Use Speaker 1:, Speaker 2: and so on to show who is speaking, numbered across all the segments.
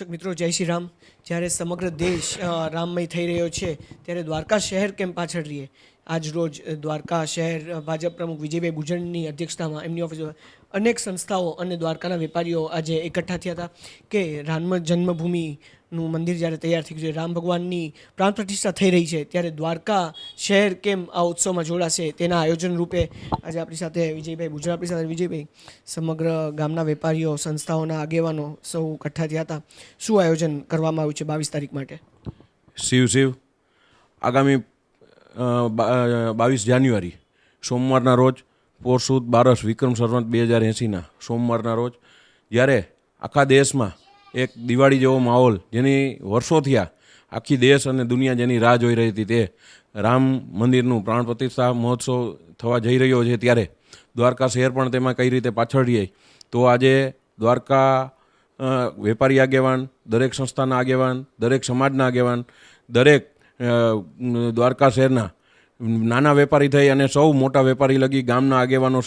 Speaker 1: દર્શક મિત્રો, જય શ્રી રામ. જ્યારે સમગ્ર દેશ રામમય થઈ રહ્યો છે, ત્યારે દ્વારકા શહેર કેમ પાછળ રહીએ? આજ રોજ દ્વારકા શહેર ભાજપ પ્રમુખ વિજયભાઈ ભુજણની અધ્યક્ષતામાં એમની ઓફિસ અનેક સંસ્થાઓ અને દ્વારકાના વેપારીઓ આજે એકઠા થયા હતા કે રામ જન્મભૂમિનું મંદિર જ્યારે તૈયાર થઈ ગયું છે, રામ ભગવાનની પ્રાણ પ્રતિષ્ઠા થઈ રહી છે, ત્યારે દ્વારકા શહેર કેમ આ ઉત્સવમાં જોડાશે તેના આયોજન રૂપે આજે આપણી સાથે વિજયભાઈ ગુજરાત આપણી સાથે. વિજયભાઈ, સમગ્ર ગામના વેપારીઓ, સંસ્થાઓના આગેવાનો સૌ કઠ્ઠા થયા હતા. શું આયોજન કરવામાં આવ્યું છે બાવીસ તારીખ માટે?
Speaker 2: શિવ શિવ. આગામી બાવીસ જાન્યુઆરી, સોમવારના રોજ, પોરસુદ બારસ વિક્રમ સરવંત બે હજાર એંસીના સોમવારના રોજ, જ્યારે આખા દેશમાં એક દિવાળી જેવો માહોલ જેની વર્ષો થયા. આખી દેશ અને દુનિયા જેની રાહ જોઈ રહી હતી તે. રામ મંદિરનું પ્રાણ પ્રતિષ્ઠા મહોત્સવ થવા જઈ રહ્યો છે ત્યારે. દ્વારકા શહેર પણ તેમાં કઈ રીતે પાછળ રહી તો આજે દ્વારકા વેપારી આગેવાન, દરેક સંસ્થાના આગેવાન, દરેક સમાજના આગેવાન, દરેક દ્વારકા શહેરના નાના વેપારી થઈ અને સૌ મોટા વેપારી લગી ગામના આગેવાનો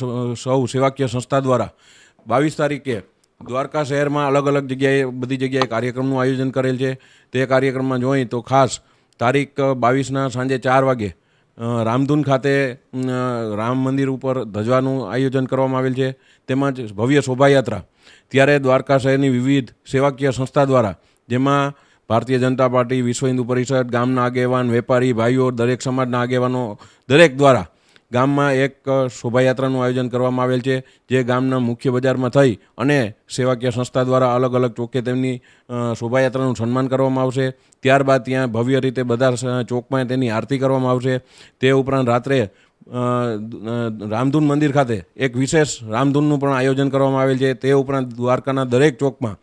Speaker 2: સૌ- સેવાકીય સંસ્થા દ્વારા. બાવીસ તારીખે દ્વારકા શહેરમાં અલગ અલગ જગ્યાએ, બધી જગ્યાએ કાર્યક્રમનું આયોજન કરેલ છે. તે કાર્યક્રમમાં જોઈ તો ખાસ તારીખ બાવીસના સાંજે ચાર વાગે રામધૂન ખાતે રામ મંદિર ઉપર ધજવાનું આયોજન કરવામાં આવેલ છે. તેમજ ભવ્ય શોભાયાત્રા. ત્યારે દ્વારકા શહેરની વિવિધ સેવાકીય સંસ્થા દ્વારા, જેમાં ભારતીય જનતા પાર્ટી, વિશ્વ હિન્દુ પરિષદ, ગામના આગેવાન, વેપારી, ભાઈઓ, દરેક સમાજના આગેવાનો, દરેક દ્વારા ગામમાં એક શોભાયાત્રાનું આયોજન કરવામાં આવેલ છે, જે ગામના મુખ્ય બજારમાં થઈ અને સેવાકીય સંસ્થા દ્વારા અલગ અલગ ચોકે તેમની શોભાયાત્રાનું સન્માન કરવામાં આવશે. ત્યારબાદ ત્યાં ભવ્ય રીતે બધા ચોકમાં તેની આરતી કરવામાં આવશે. તે ઉપરાંત રાત્રે રામધૂન મંદિર ખાતે એક વિશેષ રામધૂનનું પણ આયોજન કરવામાં આવેલ છે. તે ઉપરાંત દ્વારકાના દરેક ચોકમાં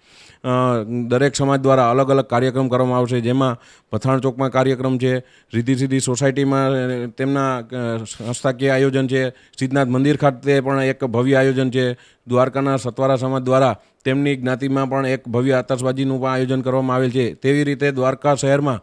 Speaker 2: દરેક સમાજ દ્વારા અલગ અલગ કાર્યક્રમ કરવામાં આવશે. જેમાં પથાણ ચોકમાં કાર્યક્રમ છે રીધી સીધી સોસાયટીમાં તેમના સંસ્થાકીય આયોજન છે, સિદ્ધનાથ મંદિર ખાતે પણ એક ભવ્ય આયોજન છે. દ્વારકાના સતવારા સમાજ દ્વારા તેમની જ્ઞાતિમાં પણ એક ભવ્ય આતશબાજીનું પણ આયોજન કરવામાં આવેલ છે. તેવી રીતે દ્વારકા શહેરમાં,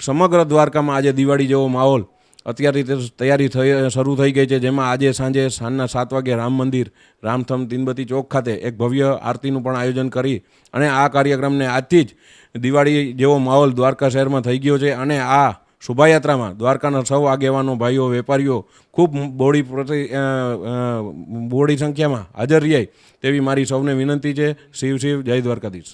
Speaker 2: સમગ્ર દ્વારકામાં આજે દિવાળી જેવો માહોલ અત્યારથી તૈયારી થઈ શરૂ થઈ ગઈ છે, જેમાં આજે સાંજે સાંજના સાત વાગે રામ મંદિર, રામથમ તીનબતી ચોક ખાતે એક ભવ્ય આરતીનું પણ આયોજન કરી અને આ કાર્યક્રમને આજથી જ દિવાળી જેવો માહોલ દ્વારકા શહેરમાં થઈ ગયો છે અને આ શોભાયાત્રામાં દ્વારકાના સૌ આગેવાનો, ભાઈઓ, વેપારીઓ ખૂબ બોડી પ્રતિ બોડી સંખ્યામાં હાજર રહે તેવી મારી સૌને વિનંતી છે. શિવ શિવ, જય દ્વારકાધીશ.